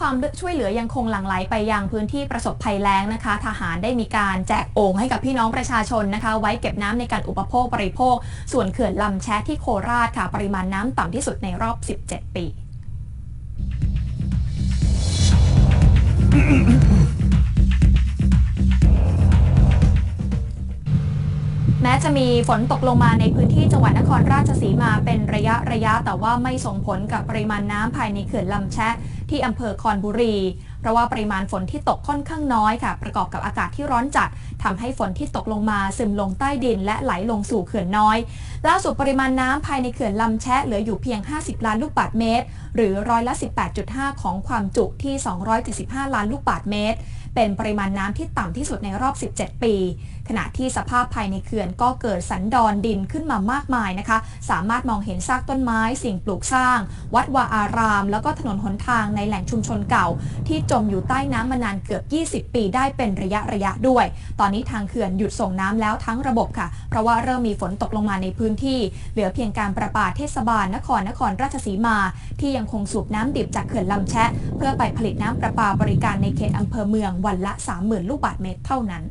ความช่วยเหลือยังคงหลั่งไหลไปยังพื้นที่ประสบภัยแล้งนะคะ ทหารได้มีการแจกโอ่งให้กับพี่น้องประชาชนนะคะ ไว้เก็บน้ำในการอุปโภคบริโภค ส่วนเขื่อนลำแชะที่โคราชค่ะ ปริมาณน้ำต่ำที่สุดในรอบ 17 ปี แม้จะมีฝนตกลงมาในพื้นที่จังหวัดนครราชสีมาเป็นระยะระยะ แต่ว่าไม่ส่งผลกับปริมาณน้ำภายในเขื่อนลำแชะ ที่อำเภอคอนบุรี เพราะว่าปริมาณฝนที่ตกค่อนข้างน้อยค่ะ ประกอบกับอากาศที่ร้อนจัดทำให้ฝนที่ตกลงมาซึมลงใต้ดิน และไหลลงสู่เขื่อนน้อย ล่าสุดปริมาณน้ำภายในเขื่อนลำแชะเหลืออยู่เพียง 50 ล้านลูกบาศก์เมตร หรือร้อยละ 18.5 ของความจุที่ 275 ล้านลูกบาศก์เมตร เป็นปริมาณน้ำที่ต่ำที่สุดในรอบ 17 ปี ขณะที่สภาพภายในเขื่อนก็เกิดสันดอนดินขึ้นมามากมายนะคะ สามารถมองเห็นซากต้นไม้ สิ่งปลูกสร้าง วัดวาอาราม แล้วก็ถนนหนทางในแหล่งชุมชนเก่า ที่จมอยู่ใต้น้ำมานานเกือบ 20 ปี ได้เป็นระยะระยะด้วย ตอนนี้ทางเขื่อนหยุดส่งน้ำแล้วทั้งระบบค่ะ เพราะว่าเริ่มมีฝนตกลงมาในพื้นที่ เหลือเพียงการประปาเทศบาลนครนครราชสีมา ที่ยังคงสูบน้ำดิบจากเขื่อนลำแชะ เพื่อไปผลิตน้ำประปาบริการในเขตอำเภอเมืองวันละ 30,000 ลูกบาทเมตรเท่านั้น